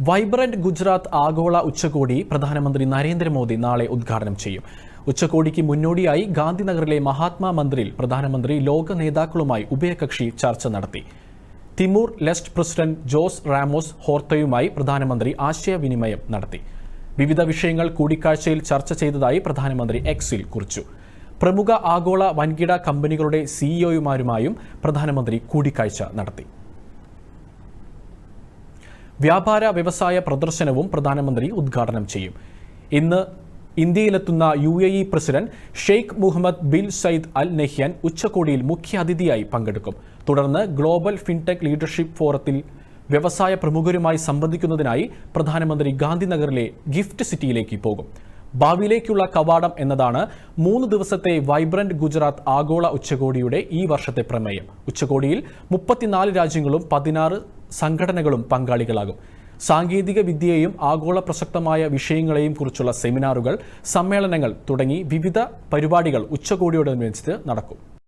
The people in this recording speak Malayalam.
വൈബ്രന്റ് ഗുജറാത്ത് ആഗോള ഉച്ചകോടി പ്രധാനമന്ത്രി നരേന്ദ്രമോദി നാളെ ഉദ്ഘാടനം ചെയ്യും. ഉച്ചകോടിക്ക് മുന്നോടിയായി ഗാന്ധിനഗറിലെ മഹാത്മാ മന്ദിറിൽ പ്രധാനമന്ത്രി ലോക നേതാക്കളുമായി ഉഭയകക്ഷി ചർച്ച നടത്തി. Timor Leste president Jose Ramos ഹോർത്തയുമായി പ്രധാനമന്ത്രി ആശയവിനിമയം നടത്തി. വിവിധ വിഷയങ്ങൾ കൂടിക്കാഴ്ചയിൽ ചർച്ച ചെയ്തതായി പ്രധാനമന്ത്രി എക്സിൽ കുറിച്ചു. പ്രമുഖ ആഗോള വൻകിട കമ്പനികളുടെ സിഇഒയുമാരുമായും പ്രധാനമന്ത്രി കൂടിക്കാഴ്ച നടത്തി. വ്യാപാര വ്യവസായ പ്രദർശനവും പ്രധാനമന്ത്രി ഉദ്ഘാടനം ചെയ്യും. ഇന്ന് ഇന്ത്യയിലെത്തുന്ന U A E president Sheikh Mohammed bin Zayed al Nahyan ഉച്ചകോടിയിൽ മുഖ്യാതിഥിയായി പങ്കെടുക്കും. തുടർന്ന് ഗ്ലോബൽ ഫിൻടെക് ലീഡർഷിപ്പ് ഫോറത്തിൽ വ്യവസായ പ്രമുഖരുമായി സംബന്ധിക്കുന്നതിനായി പ്രധാനമന്ത്രി ഗാന്ധിനഗറിലെ ഗിഫ്റ്റ് സിറ്റിയിലേക്ക് പോകും. ഭാവിയിലേക്കുള്ള കവാടം എന്നതാണ് മൂന്ന് ദിവസത്തെ വൈബ്രന്റ് ഗുജറാത്ത് ആഗോള ഉച്ചകോടിയുടെ ഈ വർഷത്തെ പ്രമേയം. ഉച്ചകോടിയിൽ മുപ്പത്തിനാല് രാജ്യങ്ങളും പതിനാറ് സംഘടനകളും പങ്കാളികളാകും. സാങ്കേതിക വിദ്യയെയും ആഗോള പ്രസക്തമായ വിഷയങ്ങളെയും കുറിച്ചുള്ള സെമിനാറുകൾ സമ്മേളനങ്ങൾ തുടങ്ങി വിവിധ പരിപാടികൾ ഉച്ചകോടിയോടനുബന്ധിച്ച് നടക്കും.